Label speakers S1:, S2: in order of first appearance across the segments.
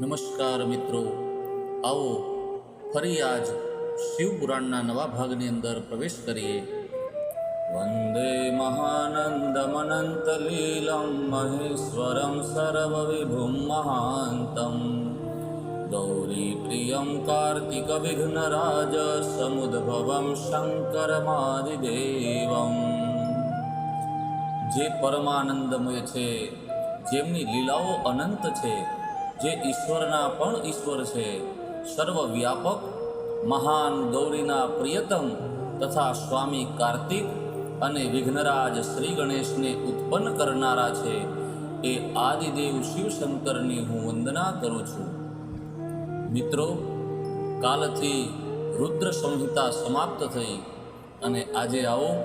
S1: નમસ્કાર મિત્રો. આવો ફરી આજ શિવપુરાણના નવા ભાગની અંદર પ્રવેશ કરીએ. વંદે મહાનંદમનંતલીલમ મહેશ્વરમ સર્વવિભુમ મહાંતમ. ગૌરીપ્રિયમ કાર્તિક વિઘ્નરાજ સમુદ્ભવમ શંકરમાદિદેવમ જે પરમાનંદમય છે, જેમની લીલાઓ અનંત છે જે ઈશ્વરના પણ ઈશ્વર છે. સર્વવ્યાપક, મહાન ગૌરીના પ્રિયતમ તથા સ્વામી કાર્તિક અને વિઘ્નરાજ શ્રી ગણેશને ઉત્પન્ન કરનારા છે. એ આદિદેવ શિવશંકરની હું વંદના કરું છું. મિત્રો, કાલથી રુદ્ર સંહિતા સમાપ્ત થઈ અને આજે આવો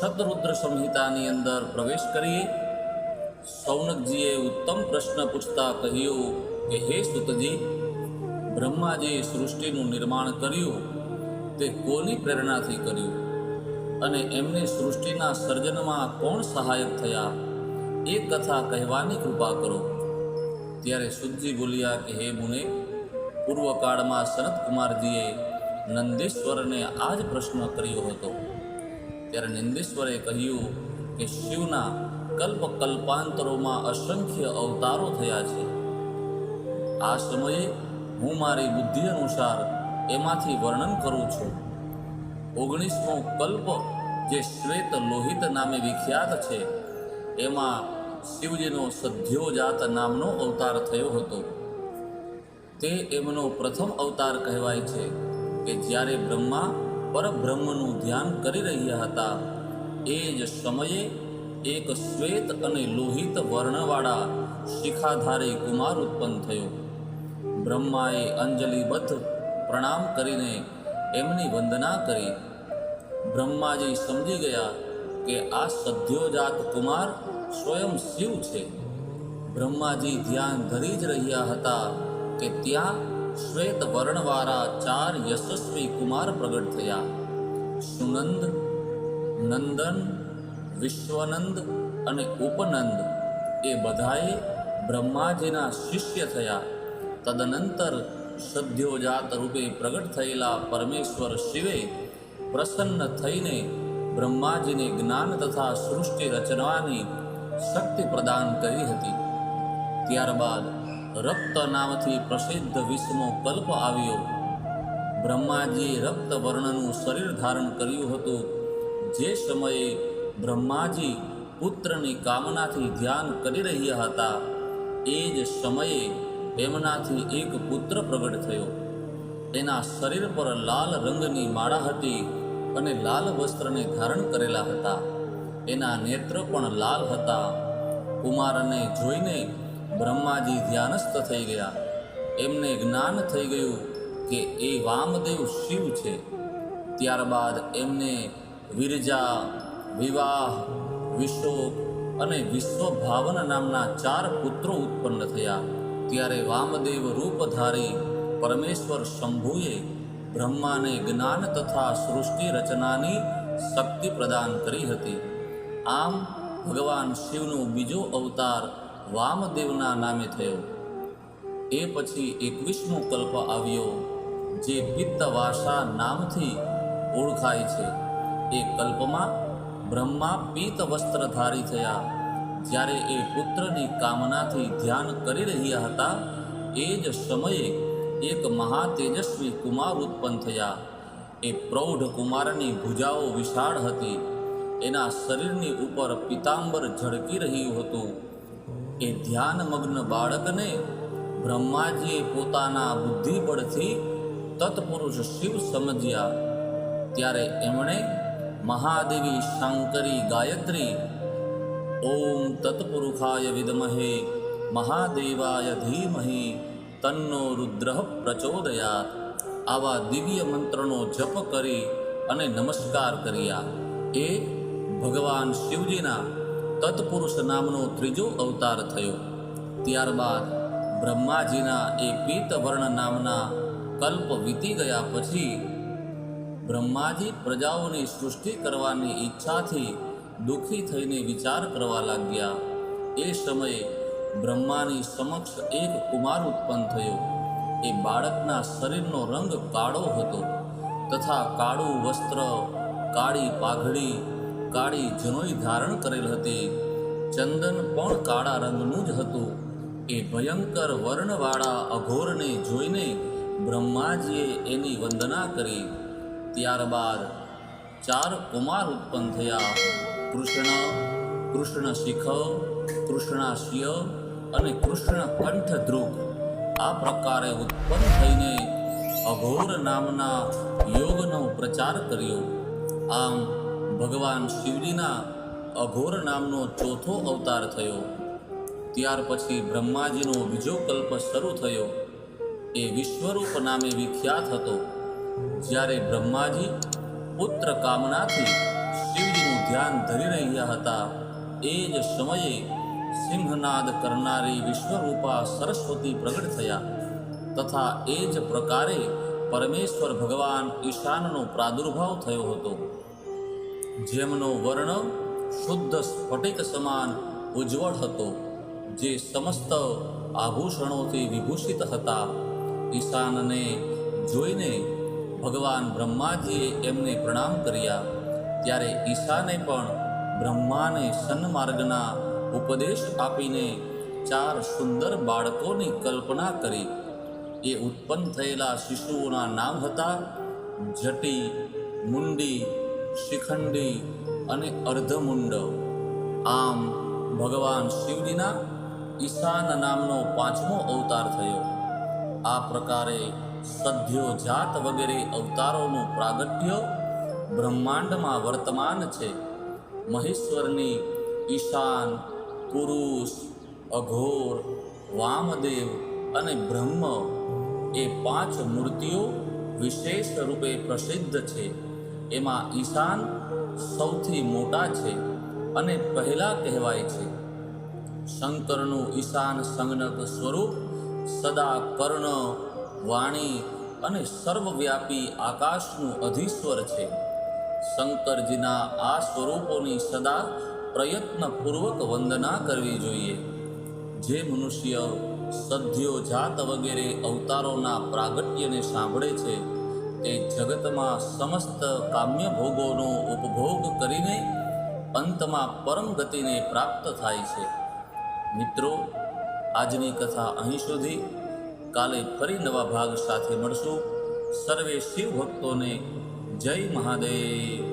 S1: શતરુદ્ર સંહિતાની અંદર પ્રવેશ કરીએ. સૌનકજીએ ઉત્તમ પ્રશ્ન પૂછતા કહ્યું કે, હે સુતજી, બ્રહ્માજીએ સૃષ્ટિનું નિર્માણ કર્યું. તે કોની પ્રેરણાથી કર્યું? અને એમને સૃષ્ટિના સર્જનમાં કોણ સહાયક થયા? એ કથા કહેવાની કૃપા કરો. ત્યારે સુતજી બોલ્યા કે, હે મુને, પૂર્વકાળમાં સનતકુમારજીએ નંદેશ્વરને આ જ પ્રશ્ન કર્યો હતો. ત્યારે નંદેશ્વરે કહ્યું કે, શિવના કલ્પ કલ્પાંતરોમાં અસંખ્ય અવતારો થયા છે. આ સમયે હું મારી બુદ્ધિ અનુસાર એમાંથી વર્ણન કરું છું. ઓગણીસમો કલ્પ જે શ્વેત લોહિત નામે વિખ્યાત છે, એમાં શિવજીનો સધ્યોજાત નામનો અવતાર થયો હતો. તે એમનો પ્રથમ અવતાર કહેવાય છે કે જ્યારે બ્રહ્મા પરબ્રહ્મનું ધ્યાન કરી રહ્યા હતા, એ જ સમયે એક શ્વેત અને લોહિત વર્ણવાળા શિખાધારી કુમાર ઉત્પન્ન થયો. બ્રહ્માએ અંજલિબદ્ધ પ્રણામ કરીને એમની વંદના કરી. બ્રહ્માજી સમજી ગયા કે આ સદ્યોજાત કુમાર સ્વયં શિવ છે. બ્રહ્માજી ધ્યાન ધરી જ રહ્યા હતા કે ત્યાં શ્વેત વર્ણવાળા ચાર યશસ્વી કુમાર પ્રગટ થયા. સુનંદ, નંદન વિશ્વનંદ અને ઉપનંદ એ બધાએ બ્રહ્માજીના શિષ્ય થયા. તદનંતર સદ્યોજાત રૂપે પ્રગટ થયેલા પરમેશ્વર શિવે પ્રસન્ન થઈને બ્રહ્માજીને જ્ઞાન તથા સૃષ્ટિ રચનાની શક્તિ પ્રદાન કરી હતી. ત્યારબાદ રક્ત નામથી પ્રસિદ્ધ વિશ્વનો કલ્પ આવ્યો. બ્રહ્માજીએ રક્ત વર્ણનું શરીર ધારણ કર્યું હતું. જે સમયે બ્રહ્માજી પુત્રની કામનાથી ધ્યાન કરી રહ્યા હતા. એ જ સમયે એમનાથી એક પુત્ર પ્રગટ થયો. એના શરીર પર લાલ રંગની માળા હતી અને લાલ વસ્ત્રને ધારણ કરેલા હતા. એના નેત્ર પણ લાલ હતા. કુમારને જોઈને બ્રહ્માજી ધ્યાનસ્થ થઈ ગયા. એમને જ્ઞાન થઈ ગયું કે એ વામદેવ શિવ છે. ત્યારબાદ એમને વિરજા વિવાહ, વિશોક અને વિશ્વભાવન નામના ચાર પુત્રો ઉત્પન્ન થયા. ત્યારે વામદેવ રૂપધારી પરમેશ્વર શંભુએ બ્રહ્માને જ્ઞાન તથા સૃષ્ટિ રચનાની શક્તિ પ્રદાન કરી હતી. આમ ભગવાન શિવનો બીજો અવતાર વામદેવના નામે થયો. એ પછી એકવીસમો કલ્પ આવ્યો, જે પિત્તવાસા નામથી ઓળખાય છે. એ કલ્પમાં બ્રહ્મા પીત વસ્ત્રધારી થયા. જ્યારે એ પુત્રની કામનાથી ધ્યાન કરી રહ્યા હતા, એ જ સમયે એક મહાતેજસ્વી કુમાર ઉત્પન્ન થયા. એ પ્રૌઢ કુમારની ભુજાઓ વિશાળ હતી. એના શરીરની ઉપર પિતાંબર ઝળકી રહ્યું હતું. એ ધ્યાનમગ્ન બાળકને બ્રહ્માજીએ પોતાના બુદ્ધિબળથી તત્પુરુષ શિવ સમજ્યા. ત્યારે એમણે મહાદેવી શંકરી ગાયત્રી ઓમ તત્પુરુષાય વિદમહે મહાદેવાય ધીમહિ તન્નો રુદ્ર પ્રચોદયાત આવા દિવ્ય મંત્રનો જપ કરી અને નમસ્કાર કર્યા એ ભગવાન શિવજીના તત્પુરુષ નામનો ત્રીજો અવતાર થયો ત્યારબાદ બ્રહ્માજીના એ પીતવર્ણ નામના કલ્પ વીતી ગયા પછી બ્રહ્માજી પ્રજાઓની સૃષ્ટિ કરવાની ઈચ્છાથી દુઃખી થઈને વિચાર કરવા લાગ્યા. એ સમયે બ્રહ્માની સમક્ષ એક કુમાર ઉત્પન્ન થયો. એ બાળકના શરીરનો રંગ કાળો હતો તથા કાળું વસ્ત્ર, કાળી પાઘડી, કાળી જનોઈ ધારણ કરેલ હતી. ચંદન પણ કાળા રંગનું જ હતું. એ ભયંકર વર્ણવાળા અઘોરને જોઈને બ્રહ્માજીએ એની વંદના કરી. ત્યારબાદ ચાર કુમાર ઉત્પન્ન થયા. કૃષ્ણ કૃષ્ણ શિખ કૃષ્ણાશિય અને કૃષ્ણ કંઠ ધ્રુવ. આ પ્રકારે ઉત્પન્ન થઈને અઘોર નામના યોગનો પ્રચાર કર્યો. આમ ભગવાન શિવજીના અઘોર નામનો ચોથો અવતાર થયો. ત્યાર પછી બ્રહ્માજીનો બીજો કલ્પ શરૂ થયો. એ વિશ્વરૂપ નામે વિખ્યાત હતો. જ્યારે બ્રહ્માજી પુત્ર કામનાથી શિવજીનું ધ્યાન ધરી રહ્યા હતા, એ જ સમયે સિંહનાદ કરનારી વિશ્વરૂપા સરસ્વતી પ્રગટ થયા. તથા એ જ પ્રકારે પરમેશ્વર ભગવાન ઈશાનનો પ્રાદુર્ભાવ થયો હતો. જેમનો વર્ણ શુદ્ધ સ્ફટિક સમાન ઉજ્જવળ હતો, જે સમસ્ત આભૂષણોથી વિભૂષિત હતા. ઈશાનને જોઈને ભગવાન બ્રહ્માજીએ એમને પ્રણામ કર્યા. ત્યારે ઈશાને પણ બ્રહ્માને સન્માર્ગના ઉપદેશ આપીને ચાર સુંદર બાળકોની કલ્પના કરી. એ ઉત્પન્ન થયેલા શિશુઓના નામ હતા જટી, મુંડી, શિખંડી અને અર્ધમુંડ. આમ ભગવાન શિવજીના ઈશાન નામનો પાંચમો અવતાર થયો. આ પ્રકારે સદ્યો જાત વગેરે અવતારોનું પ્રાગટ્ય બ્રહ્માંડમાં વર્તમાન છે. મહેશ્વરની ઈશાન, પુરુષ, અઘોર, વામદેવ અને બ્રહ્મ એ પાંચ મૂર્તિઓ વિશેષ રૂપે પ્રસિદ્ધ છે. એમાં ઈશાન સૌથી મોટા છે અને પહેલા કહેવાય છે. શંકરનું ઈશાન સંગનત સ્વરૂપ સદા કર્ણ વાણી અને સર્વવ્યાપી આકાશનું અધીશ્વર છે. શંકરજીના આ સ્વરૂપોની સદા પ્રયત્નપૂર્વક વંદના કરવી જોઈએ. જે મનુષ્ય સદ્યો જાત વગેરે અવતારોના પ્રાગટ્યને સાંભળે છે, તે જગતમાં સમસ્ત કામ્ય ભોગોનો ઉપભોગ કરીને અંતમાં પરમ ગતિને પ્રાપ્ત થાય છે. મિત્રો, આજની કથા અહીં સુધી. કાલે ફરી નવા ભાગ સાથે મળશું. સર્વે શિવ ભક્તોને જય મહાદેવ.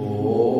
S2: ॐ